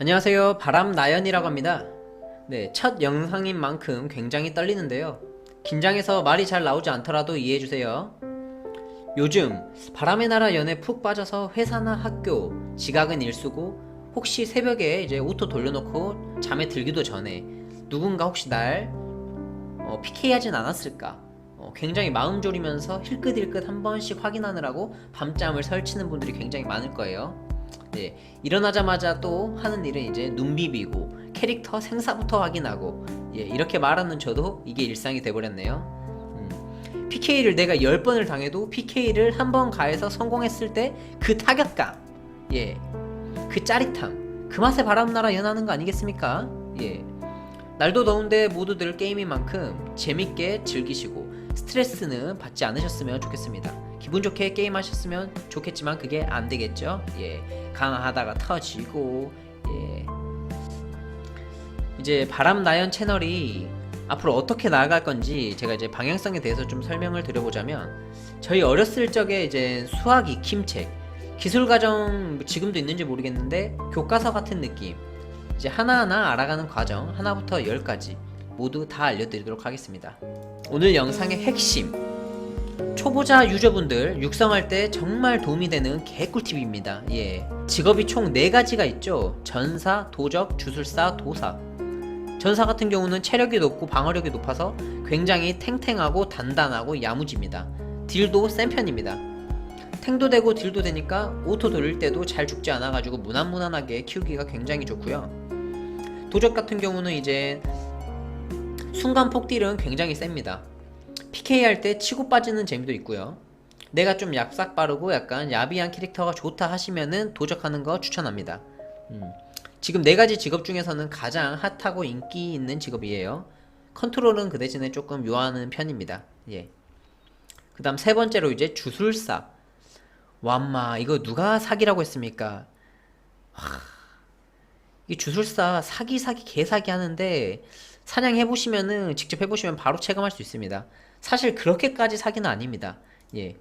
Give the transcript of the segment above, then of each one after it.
안녕하세요. 바람나연이라고 합니다. 네, 첫 영상인 만큼 굉장히 떨리는데요. 긴장해서 말이 잘 나오지 않더라도 이해해주세요. 요즘 바람의 나라 연애 푹 빠져서 회사나 학교, 지각은 일수고 혹시 새벽에 이제 오토 돌려놓고 잠에 들기도 전에 누군가 혹시 날 어, PK 하진 않았을까? 어, 굉장히 마음 졸이면서 힐끗힐끗 한 번씩 확인하느라고 밤잠을 설치는 분들이 굉장히 많을 거예요. 네, 일어나자마자 또 하는 일은 이제 눈 비비고 캐릭터 생사부터 확인하고 예, 이렇게 말하는 저도 이게 일상이 돼버렸네요. 음, PK를 내가 10번을 당해도 PK를 한 번 가해서 성공했을 때 그 타격감 예, 그 짜릿함 그 맛에 바람나라 연하는 거 아니겠습니까? 예, 날도 더운데 모두들 게임인 만큼 재밌게 즐기시고 스트레스는 받지 않으셨으면 좋겠습니다. 기분 좋게 게임하셨으면 좋겠지만 그게 안 되겠죠. 예, 강하다가 터지고 예. 이제 바람나연 채널이 앞으로 어떻게 나아갈 건지 제가 이제 방향성에 대해서 좀 설명을 드려보자면 저희 어렸을 적에 이제 수학 익힘책 기술 과정 지금도 있는지 모르겠는데 교과서 같은 느낌 이제 하나하나 알아가는 과정 하나부터 열까지 모두 다 알려드리도록 하겠습니다. 오늘 영상의 핵심 초보자 유저분들 육성할 때 정말 도움이 되는 개꿀팁입니다. 예. 직업이 총 4가지가 있죠. 전사, 도적, 주술사, 도사. 전사 같은 경우는 체력이 높고 방어력이 높아서 굉장히 탱탱하고 단단하고 야무집니다. 딜도 센 편입니다. 탱도 되고 딜도 되니까 오토 돌릴 때도 잘 죽지 않아가지고 무난무난하게 키우기가 굉장히 좋고요. 도적 같은 경우는 이제 순간 폭딜은 굉장히 셉니다. PK 할 때 치고 빠지는 재미도 있고요. 내가 좀 얍삭 빠르고 약간 야비한 캐릭터가 좋다 하시면은 도적하는 거 추천합니다. 음. 지금 네 가지 직업 중에서는 가장 핫하고 인기 있는 직업이에요. 컨트롤은 그 대신에 조금 묘하는 편입니다. 예. 그 다음 세 번째로 이제 주술사. 완마 이거 누가 사기라고 했습니까? 하... 이 주술사 사기 사기 개사기 하는데 사냥 해 보시면은 직접 해 보시면 바로 체감할 수 있습니다. 사실 그렇게까지 사기는 아닙니다. 예.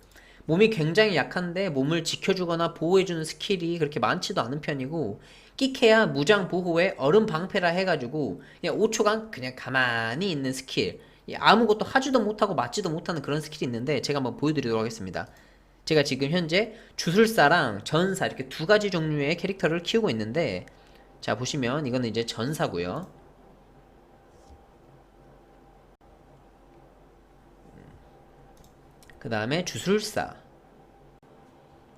몸이 굉장히 약한데 몸을 지켜주거나 보호해주는 스킬이 그렇게 많지도 않은 편이고 끼케야 무장 보호에 얼음 방패라 해가지고 그냥 5초간 그냥 가만히 있는 스킬 예, 아무것도 하지도 못하고 맞지도 못하는 그런 스킬이 있는데 제가 한번 보여드리도록 하겠습니다. 제가 지금 현재 주술사랑 전사 이렇게 두 가지 종류의 캐릭터를 키우고 있는데 자 보시면 이거는 이제 전사고요. 그 다음에 주술사.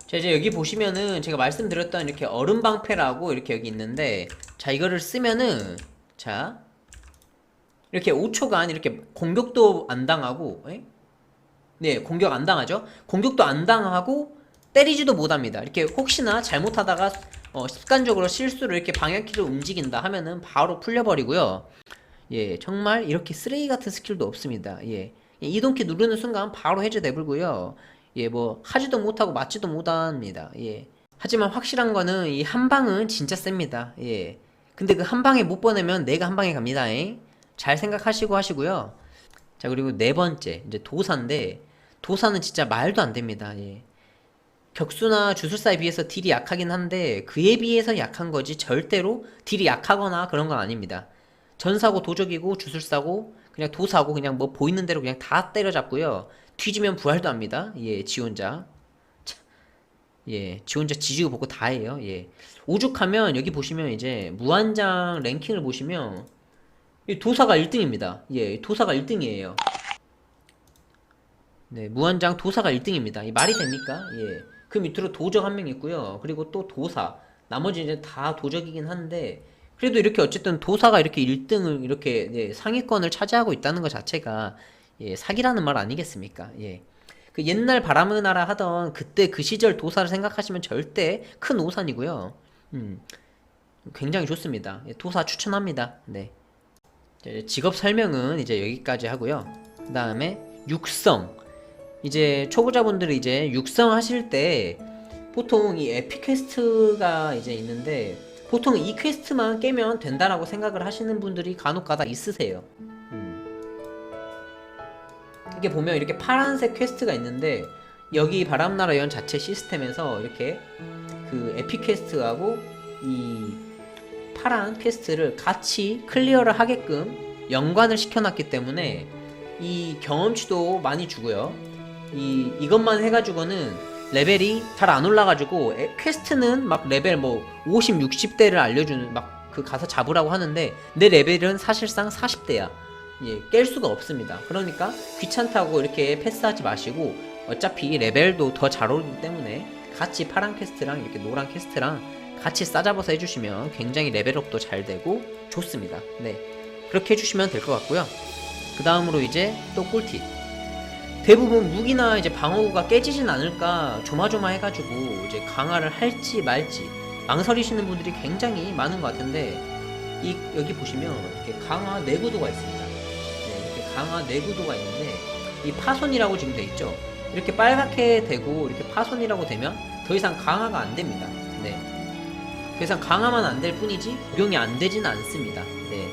자, 이제 여기 보시면은 제가 말씀드렸던 이렇게 얼음방패라고 이렇게 여기 있는데, 자, 이거를 쓰면은, 자, 이렇게 5초간 이렇게 공격도 안 당하고, 에? 네, 공격 안 당하죠? 공격도 안 당하고, 때리지도 못합니다. 이렇게 혹시나 잘못하다가, 어, 습관적으로 실수로 이렇게 방향키를 움직인다 하면은 바로 풀려버리고요. 예, 정말 이렇게 쓰레기 같은 스킬도 없습니다. 예. 이동키 누르는 순간 바로 해제되고요. 예, 뭐 하지도 못하고 맞지도 못합니다. 예. 하지만 확실한 거는 이 한 방은 진짜 셉니다. 예. 근데 그 한 방에 못 보내면 내가 한 방에 갑니다. 잉? 잘 생각하시고 하시고요. 자, 그리고 네 번째 이제 도사인데 도사는 진짜 말도 안 됩니다. 예. 격수나 주술사에 비해서 딜이 약하긴 한데 그에 비해서 약한 거지 절대로 딜이 약하거나 그런 건 아닙니다. 전사고 도적이고 주술사고 그냥 도사고 그냥 뭐 보이는 대로 그냥 다 때려잡고요. 뒤지면 부활도 합니다. 예, 지 혼자. 참, 예, 지 혼자 지지고 볶고 다 해요. 예. 오죽하면 여기 보시면 이제 무한장 랭킹을 보시면 이 도사가 1등입니다. 예, 도사가 1등이에요. 네, 무한장 도사가 1등입니다. 이 말이 됩니까? 예. 그 밑으로 도적 한 명 있고요. 그리고 또 도사. 나머지 이제 다 도적이긴 한데 그래도 이렇게 어쨌든 도사가 이렇게 1등을 이렇게 예, 상위권을 차지하고 있다는 것 자체가 예, 사기라는 말 아니겠습니까? 예. 그 옛날 바람의 나라 하던 그때 그 시절 도사를 생각하시면 절대 큰 오산이고요. 음, 굉장히 좋습니다. 예, 도사 추천합니다. 네. 직업 설명은 이제 여기까지 하고요. 그 다음에 육성. 이제 초보자분들이 이제 육성 하실 때 보통 이 에픽 퀘스트가 이제 있는데 보통 이 퀘스트만 깨면 된다라고 생각을 하시는 분들이 간혹가다 있으세요. 음. 이게 보면 이렇게 파란색 퀘스트가 있는데 여기 바람나라 연 자체 시스템에서 이렇게 그 에픽 퀘스트하고 이 파란 퀘스트를 같이 클리어를 하게끔 연관을 시켜놨기 때문에 이 경험치도 많이 주고요. 이 이것만 해가지고는 레벨이 잘 안 올라가지고 에- 퀘스트는 막 레벨 뭐 50, 60대를 알려주는 막 그 가서 잡으라고 하는데 내 레벨은 사실상 40대야. 예, 깰 수가 없습니다. 그러니까 귀찮다고 이렇게 패스하지 마시고 어차피 레벨도 더 잘 오르기 때문에 같이 파란 퀘스트랑 이렇게 노란 퀘스트랑 같이 싸잡아서 해주시면 굉장히 레벨업도 잘 되고 좋습니다. 네. 그렇게 해주시면 될 것 같고요. 그 다음으로 이제 또 꿀팁. 대부분 무기나 이제 방어구가 깨지진 않을까 조마조마해가지고 이제 강화를 할지 말지 망설이시는 분들이 굉장히 많은 것 같은데 이 여기 보시면 이렇게 강화 내구도가 있습니다. 네, 이렇게 강화 내구도가 있는데 이 파손이라고 지금 돼 있죠. 이렇게 빨갛게 되고 이렇게 파손이라고 되면 더 이상 강화가 안 됩니다. 네. 더 이상 강화만 안 될 뿐이지 적용이 안 되지는 않습니다. 네.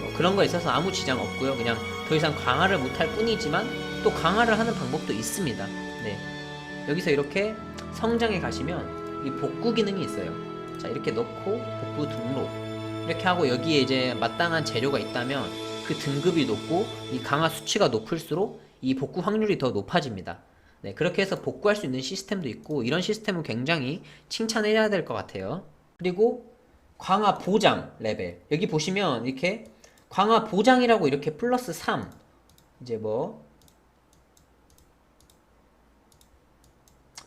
뭐 그런 거에 있어서 아무 지장 없고요. 그냥 더 이상 강화를 못할 뿐이지만 또 강화를 하는 방법도 있습니다. 네. 여기서 이렇게 성장에 가시면 이 복구 기능이 있어요. 자, 이렇게 넣고 복구 등록. 이렇게 하고 여기에 이제 마땅한 재료가 있다면 그 등급이 높고 이 강화 수치가 높을수록 이 복구 확률이 더 높아집니다. 네, 그렇게 해서 복구할 수 있는 시스템도 있고 이런 시스템은 굉장히 칭찬해야 될 것 같아요. 그리고 강화 보장 레벨 여기 보시면 이렇게 강화 보장이라고 이렇게 플러스 3 이제 뭐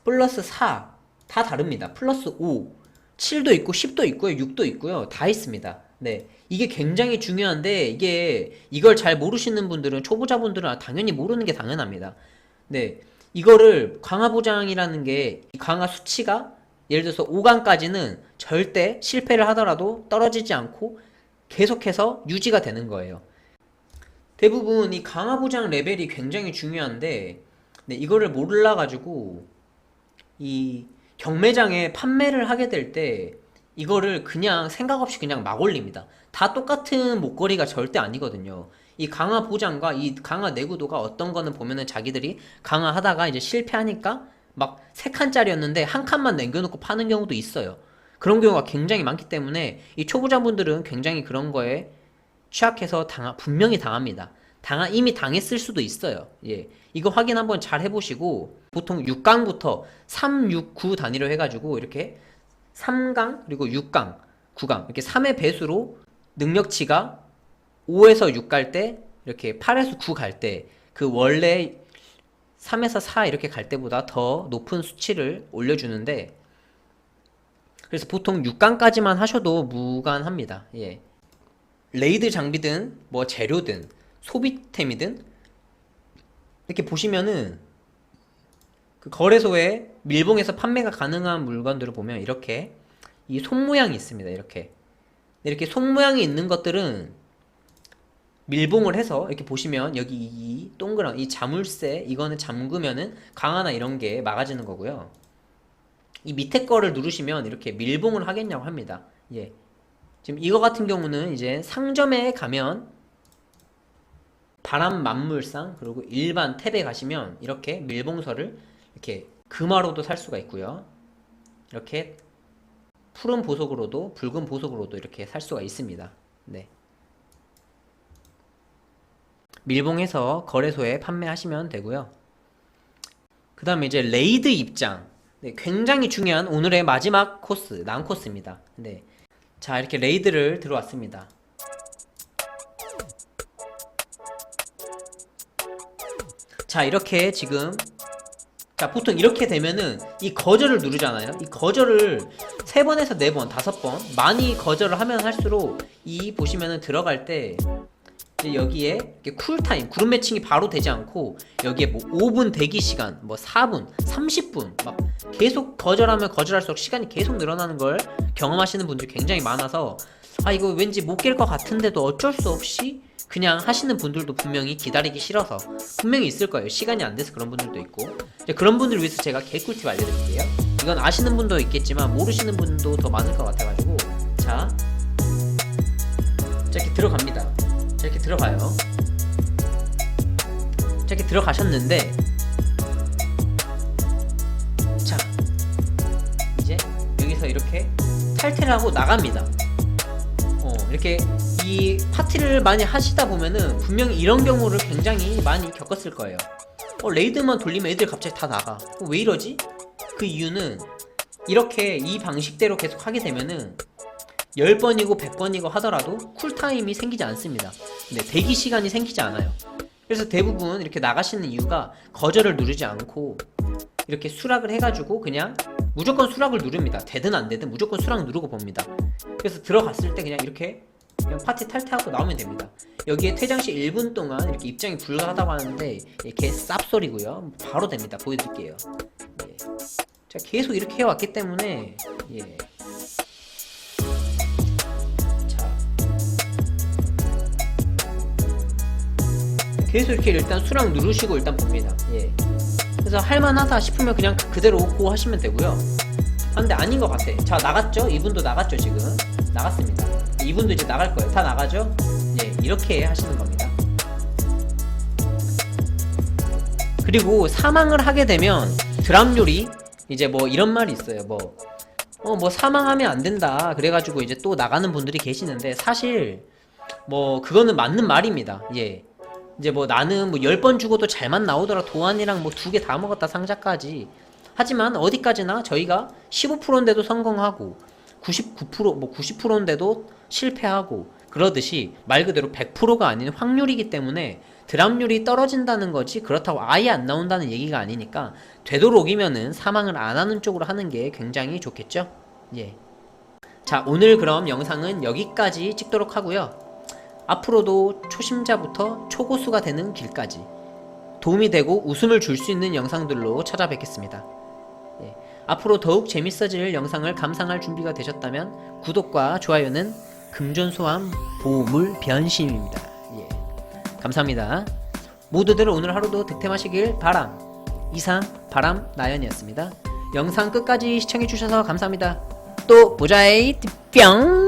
플러스 4 다 다릅니다. 플러스 5 7도 있고 10도 있고요. 6도 있고요. 다 있습니다. 네. 이게 굉장히 중요한데 이게 이걸 잘 모르시는 분들은 초보자분들은 당연히 모르는 게 당연합니다. 네. 이거를 강화 보장이라는 게이 강화 수치가 예를 들어서 5강까지는 절대 실패를 하더라도 떨어지지 않고 계속해서 유지가 되는 거예요. 대부분 이 강화 보장 레벨이 굉장히 중요한데 네, 이거를 몰라 가지고 이 경매장에 판매를 하게 될 때 이거를 그냥 생각 없이 그냥 막 올립니다. 다 똑같은 목걸이가 절대 아니거든요. 이 강화 보장과 이 강화 내구도가 어떤 거는 보면은 자기들이 강화하다가 이제 실패하니까 막 세 칸짜리였는데 한 칸만 남겨놓고 파는 경우도 있어요. 그런 경우가 굉장히 많기 때문에 이 초보자분들은 굉장히 그런 거에 취약해서 당하, 분명히 당합니다. 당하, 이미 당했을 수도 있어요. 예. 이거 확인 한번 잘 해보시고, 보통 6강부터 3, 6, 9 단위로 해가지고, 이렇게 3강, 그리고 6강, 9강, 이렇게 3의 배수로 능력치가 5에서 6 갈 때, 이렇게 8에서 9 갈 때, 그 원래 3에서 4 이렇게 갈 때보다 더 높은 수치를 올려주는데, 그래서 보통 6강까지만 하셔도 무관합니다. 예. 레이드 장비든 뭐 재료든 소비템이든 이렇게 보시면은 그 거래소에 밀봉해서 판매가 가능한 물건들을 보면 이렇게 이 손 모양이 있습니다. 이렇게 이렇게 손 모양이 있는 것들은 밀봉을 해서 이렇게 보시면 여기 이 동그란 이 자물쇠 이거는 잠그면은 강화나 이런 게 막아지는 거고요. 이 밑에 거를 누르시면 이렇게 밀봉을 하겠냐고 합니다. 예. 지금 이거 같은 경우는 이제 상점에 가면 바람 만물상 그리고 일반 탭에 가시면 이렇게 밀봉서를 이렇게 금화로도 살 수가 있고요. 이렇게 푸른 보석으로도 붉은 보석으로도 이렇게 살 수가 있습니다. 네. 밀봉해서 거래소에 판매하시면 되고요. 그 다음에 이제 레이드 입장. 네, 굉장히 중요한 오늘의 마지막 코스, 난 코스입니다. 네. 자, 이렇게 레이드를 들어왔습니다. 자, 이렇게 지금 자, 보통 이렇게 되면은 이 거절을 누르잖아요. 이 거절을 세 번에서 네 번, 다섯 번 많이 거절을 하면 할수록 이 보시면은 들어갈 때 여기에 쿨타임, 그룹 매칭이 바로 되지 않고 여기에 뭐 5분 대기 시간, 뭐 4분, 30분 막 계속 거절하면 거절할수록 시간이 계속 늘어나는 걸 경험하시는 분들이 굉장히 많아서 아 이거 왠지 못 깰 것 같은데도 어쩔 수 없이 그냥 하시는 분들도 분명히 기다리기 싫어서 분명히 있을 거예요. 시간이 안 돼서 그런 분들도 있고 그런 분들을 위해서 제가 개꿀팁 알려드릴게요. 이건 아시는 분도 있겠지만 모르시는 분도 더 많을 것 같아가지고 자, 자 이렇게 들어갑니다. 들어가요. 자 이렇게 들어가셨는데 자 이제 여기서 이렇게 탈퇴를 하고 나갑니다. 이렇게 이 파티를 많이 하시다 보면은 분명히 이런 경우를 굉장히 많이 겪었을 거예요. 어, 레이드만 돌리면 애들 갑자기 다 나가. 어, 왜 이러지? 그 이유는 이렇게 이 방식대로 계속 하게 되면은 10번이고 100번이고 하더라도 쿨타임이 생기지 않습니다. 네, 대기 시간이 생기지 않아요. 그래서 대부분 이렇게 나가시는 이유가 거절을 누르지 않고 이렇게 수락을 해가지고 그냥 무조건 수락을 누릅니다. 되든 안 되든 무조건 수락 누르고 봅니다. 그래서 들어갔을 때 그냥 이렇게 그냥 파티 탈퇴하고 나오면 됩니다. 여기에 퇴장 시 1분 동안 이렇게 입장이 불가하다고 하는데 이게 쌉소리고요. 바로 됩니다. 보여드릴게요. 예. 제가 계속 이렇게 해왔기 때문에 예. 계속 이렇게 일단 수락 누르시고 일단 봅니다. 예. 그래서 할만하다 싶으면 그냥 그대로 고 하시면 되고요. 아, 근데 아닌 것 같아. 자, 나갔죠? 이분도 나갔죠, 지금? 나갔습니다. 이분도 이제 나갈 거예요. 다 나가죠? 예, 이렇게 하시는 겁니다. 그리고 사망을 하게 되면 드랍 요리 이제 뭐 이런 말이 있어요. 뭐 어, 뭐 사망하면 안 된다. 그래가지고 이제 또 나가는 분들이 계시는데 사실 뭐 그거는 맞는 말입니다. 예. 이제 뭐 나는 뭐 10번 죽어도 잘만 나오더라. 도안이랑 뭐 두 개 다 먹었다 상자까지. 하지만 어디까지나 저희가 15%인데도 성공하고 99%뭐 90%인데도 실패하고 그러듯이 말 그대로 100%가 아닌 확률이기 때문에 드랍률이 떨어진다는 거지 그렇다고 아예 안 나온다는 얘기가 아니니까 되도록이면은 사망을 안 하는 쪽으로 하는 게 굉장히 좋겠죠? 예. 자, 오늘 그럼 영상은 여기까지 찍도록 하고요. 앞으로도 초심자부터 초고수가 되는 길까지 도움이 되고 웃음을 줄 수 있는 영상들로 찾아뵙겠습니다. 예. 앞으로 더욱 재밌어질 영상을 감상할 준비가 되셨다면 구독과 좋아요는 금전소환 보물 변심입니다. 예. 감사합니다. 모두들 오늘 하루도 득템하시길 바람. 이상 바람 나연이었습니다. 영상 끝까지 시청해주셔서 감사합니다. 또 보자이 뿅!